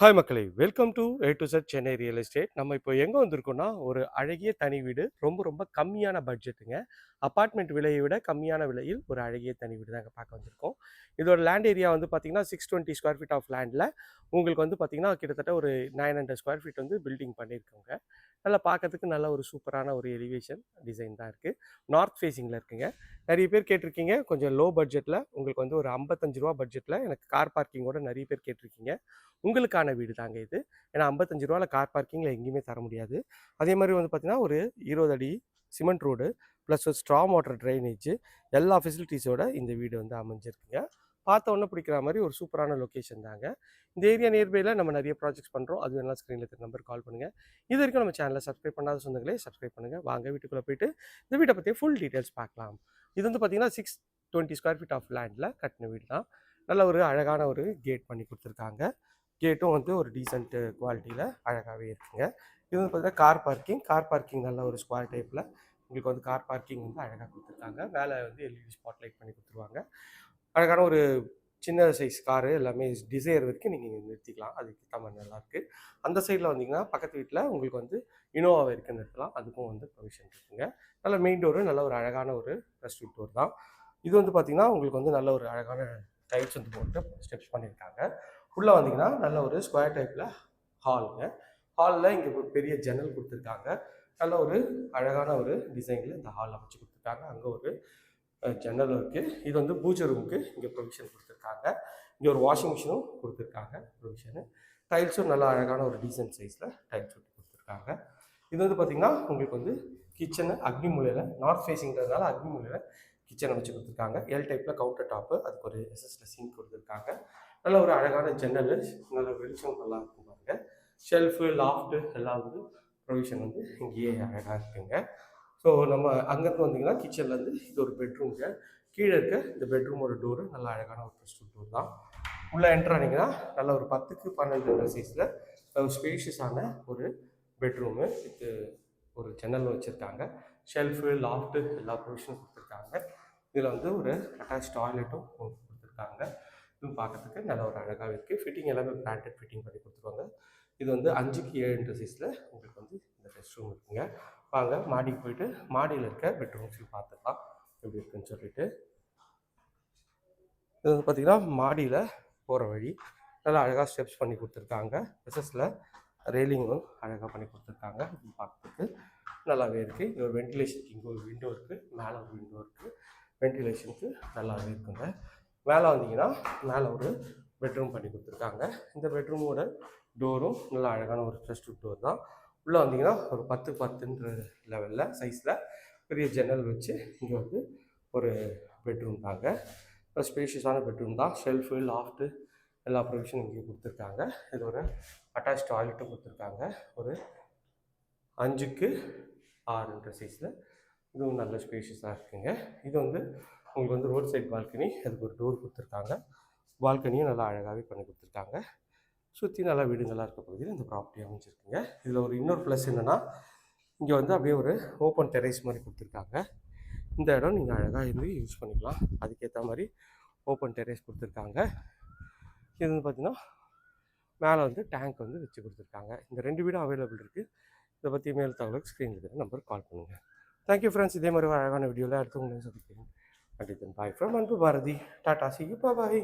Hi மக்களை. Welcome to A to Z Chennai real estate நம்ம இப்போ எங்கே வந்திருக்கோம்னா ஒரு அழகிய தனி வீடு ரொம்ப ரொம்ப கம்மியான பட்ஜெட்டுங்க அப்பார்ட்மெண்ட் விலையை விட கம்மியான விலையில் ஒரு அழகிய தனி வீடு தாங்க பார்க்க வந்திருக்கோம். இதோட லேண்ட் ஏரியா வந்து பார்த்தீங்கன்னா six twenty square feet of லேண்டில் உங்களுக்கு வந்து பார்த்திங்கன்னா கிட்டத்தட்ட ஒரு நைன் ஹண்ட்ரட் ஸ்கொயர் ஃபீட் வந்து பில்டிங் பண்ணியிருக்கோங்க. நல்லா பார்க்கறதுக்கு நல்ல ஒரு சூப்பரான ஒரு எலிவேஷன் டிசைன் தான் இருக்குது நார்த் ஃபேஸிங்கில் இருக்குங்க. நிறைய பேர் கேட்டிருக்கீங்க கொஞ்சம் லோ பட்ஜெட்டில் உங்களுக்கு வந்து ஒரு ஐம்பத்தஞ்சு ரூபா பட்ஜெட்டில் எனக்கு கார் பார்க்கிங்கோட நிறைய பேர் கேட்டிருக்கீங்க. உங்களுக்கான வீடு தாங்க இது. ஏன்னா ஐம்பத்தஞ்சு ரூபாவில் கார் பார்க்கிங்கில் எங்கேயுமே தர முடியாது. அதே மாதிரி வந்து பார்த்தீங்கன்னா ஒரு இருபது அடி சிமெண்ட் ரோடு ப்ளஸ் ஒரு ஸ்ட்ராங் வாட்டர் ட்ரைனேஜ் எல்லா ஃபெசிலிட்டிஸோட இந்த வீடு வந்து அமைஞ்சிருக்குங்க. பார்த்த உடனே பிடிக்கிற மாதிரி ஒரு சூப்பரான லொக்கேஷன் தாங்க. இந்த ஏரியா நியர்பையில் நம்ம நிறைய ப்ராஜெக்ட்ஸ் பண்ணுறோம் அது வேணாலும் ஸ்க்ரீனில் இருக்க நம்பர் கால் பண்ணுங்கள் இது வரைக்கும் நம்ம சேனலில் சப்ஸ்கிரைப் பண்ணாத சொந்தங்களே சப்ஸ்கிரைப் பண்ணுங்கள் வாங்க வீட்டுக்குள்ளே போயிட்டு இந்த வீட்டை பற்றி ஃபுல் டீட்டெயில்ஸ் பார்க்கலாம். இது வந்து பார்த்தீங்கன்னா six twenty square feet of லேண்டில் கட்டின வீடு தான். நல்ல ஒரு அழகான ஒரு கேட் பண்ணி கொடுத்துருக்காங்க. கேட்டும் வந்து ஒரு டீசென்ட் குவாலிட்டியில் அழகாகவே இருக்குங்க. இது வந்து பார்த்தீங்கன்னா கார் பார்க்கிங் கார் பார்க்கிங் நல்ல ஒரு ஸ்கொயர் டைப்பில் உங்களுக்கு வந்து கார் பார்க்கிங் வந்து அழகாக கொடுத்துருக்காங்க. மேலே வந்து எல்இடி ஸ்பாட் லைட் பண்ணி கொடுத்துருவாங்க. அழகான ஒரு சின்ன சைஸ் காரு எல்லாமே டிசைர் வரைக்கும் நீங்கள் நிறுத்திக்கலாம். அதுக்கு ஏற்ற நல்லாயிருக்கு அந்த சைடில் வந்தீங்கன்னா பக்கத்து வீட்டில் உங்களுக்கு வந்து இனோவா வரைக்கும் நிறுத்தலாம். அதுக்கும் வந்து ப்ரொவிஷன் இருக்குங்க. நல்ல மெயின் டோரு நல்ல ஒரு அழகான ஒரு ரெஸ்ட்ரூட் டோர் தான். இது வந்து பார்த்திங்கன்னா உங்களுக்கு வந்து நல்ல ஒரு அழகான டைல்ஸ் வந்து போட்டு ஸ்டெப்ஸ் பண்ணியிருக்காங்க. உள்ளே வந்தீங்கன்னா நல்ல ஒரு ஸ்கொயர் டைப்பில் ஹாலுங்க. ஹாலில் இங்கே ஒரு பெரிய ஜன்னல் கொடுத்துருக்காங்க. நல்ல ஒரு அழகான ஒரு டிசைனில் இந்த ஹால் அமைச்சு கொடுத்துருக்காங்க. அங்கே ஒரு ஜன்னல் இருக்குது இது வந்து பூஜை ரூமுக்கு இங்கே ப்ரொவிஷன் கொடுத்துருக்காங்க. இங்கே ஒரு வாஷிங் மிஷினும் கொடுத்துருக்காங்க. ப்ரொவிஷனு டைல்ஸும் நல்ல அழகான ஒரு டீசன்ட் சைஸில் டைல்ஸ் விட்டு கொடுத்துருக்காங்க. இது வந்து பார்த்திங்கன்னா உங்களுக்கு வந்து கிச்சனு அக்னி மூலையில் நார்த் ஃபேஸிங்கிறதுனால அக்னி மூலையில் கிச்சன் வச்சு கொடுத்துருக்காங்க. எல் டைப்பில் கவுண்டர் டாப்பு அதுக்கு ஒரு எஸ்எஸ்ல சீன் கொடுத்துருக்காங்க. நல்ல ஒரு அழகான ஜன்னல் நல்ல வெளிச்சம் நல்லா இருக்கும் பாருங்க. ஷெல்ஃபு லாஃப்ட்டு எல்லாம் வந்து ப்ரொவிஷன் வந்து இங்கேயே அழகாக இருக்குங்க. ஸோ நம்ம அங்கேருந்து வந்தீங்கன்னா கிச்சன்லேருந்து இது ஒரு பெட்ரூம்ங்க கீழே இருக்க இந்த பெட்ரூமோட டோரு நல்ல அழகான ஒரு ப்ரெஸ்ட் டோர் தான். உள்ளே என்ட்ரானிங்கன்னா நல்ல ஒரு பத்துக்கு பன்னெண்டு சைஸில் ஒரு ஸ்பேஷியஸான ஒரு பெட்ரூமு இது ஒரு ஜன்னல் வச்சுருக்காங்க. ஷெல்ஃபு லாஃப்ட்டு எல்லா ப்ரொவிஷனும் கொடுத்துருக்காங்க. இதில் வந்து ஒரு அட்டாச் டாய்லெட்டும் கொடுத்துருக்காங்க. இதுவும் பார்க்கறதுக்கு நல்ல ஒரு அழகாக இருக்குது ஃபிட்டிங் எல்லாமே பிராண்டட் ஃபிட்டிங் பண்ணி கொடுத்துருவாங்க. இது வந்து அஞ்சுக்கு ஏழுன்ற சைஸில் உங்களுக்கு வந்து இந்த ரெஸ்ட் ரூம் இருக்குங்க. வாங்க மாடிக்கு போயிட்டு மாடியில் இருக்க பெட்ரூம்ஸையும் பார்த்துக்கலாம். எப்படி இருக்குன்னு சொல்லிட்டு. இது வந்து பார்த்திங்கன்னா மாடியில் போகிற வழி. நல்லா அழகாக ஸ்டெப்ஸ் பண்ணி கொடுத்துருக்காங்க. எஸ்எஸில் ரெயிலிங்கும் அழகாக பண்ணி கொடுத்துருக்காங்க. பார்க்குறதுக்கு நல்லாவே இருக்குது இது ஒரு வென்டிலேஷனுக்கு இங்கே ஒரு விண்டோ இருக்குது மேலே ஒரு விண்டோ இருக்குது வென்டிலேஷனுக்கு நல்லாவே இருக்குங்க. மேலே வந்தீங்கன்னா மேலே ஒரு பெட்ரூம் பண்ணி கொடுத்துருக்காங்க. இந்த பெட்ரூமோட டோரும் நல்லா அழகான ஒரு ட்ரெஸ்ட் டோர் தான். உள்ளே வந்தீங்கன்னா ஒரு பத்து பத்துன்ற லெவலில் சைஸில் பெரிய ஜன்னல் வச்சு இங்கே வந்து ஒரு பெட்ரூம் தாங்க. ஸ்பேஷியஸான பெட்ரூம் தான். ஷெல்ஃபு லாஃப்ட்டு எல்லா ப்ரொவிஷனும் இங்கே கொடுத்துருக்காங்க. இது ஒரு அட்டாச் டாய்லெட்டும் கொடுத்துருக்காங்க. ஒரு அஞ்சுக்கு ஆறுன்ற சைஸில் இதுவும் நல்ல ஸ்பேஷியஸாக இருக்குங்க. இது வந்து உங்களுக்கு வந்து ரோட் சைட் பால்கனி அதுக்கு ஒரு டோர் கொடுத்துருக்காங்க. பால்கனியும் நல்லா அழகாகவே பண்ணி கொடுத்துருக்காங்க. சுற்றி நல்லா வீடுங்களாக இருக்க பகுதியில் இந்த ப்ராப்பர்ட்டி அமைஞ்சிருக்குங்க. இதில் ஒரு இன்னொரு ப்ளஸ் என்னென்னா இங்கே வந்து அப்படியே ஒரு ஓப்பன் டெரேஸ் மாதிரி கொடுத்துருக்காங்க. இந்த இடம் நீங்கள் அழகாக இருந்து யூஸ் பண்ணிக்கலாம். அதுக்கேற்ற மாதிரி ஓப்பன் டெரேஸ் கொடுத்துருக்காங்க. இது வந்து பார்த்திங்கன்னா மேலே வந்து டேங்க் வந்து வச்சு கொடுத்துருக்காங்க. இந்த ரெண்டு வீடும் அவைலபிள் இருக்குது இதை பற்றி மேல் தகவலுக்கு ஸ்க்ரீனில் இருக்கிற நம்பர் கால் பண்ணுங்கள் தேங்க்யூ ஃப்ரெண்ட்ஸ் இதே மாதிரி ஒரு அழகான வீடியோவில் அடுத்து உங்களுக்கு சந்திக்கிறேன் நன்றி பாய் ஃப்ரம் அன்பு பாரதி டாடா சி பாய்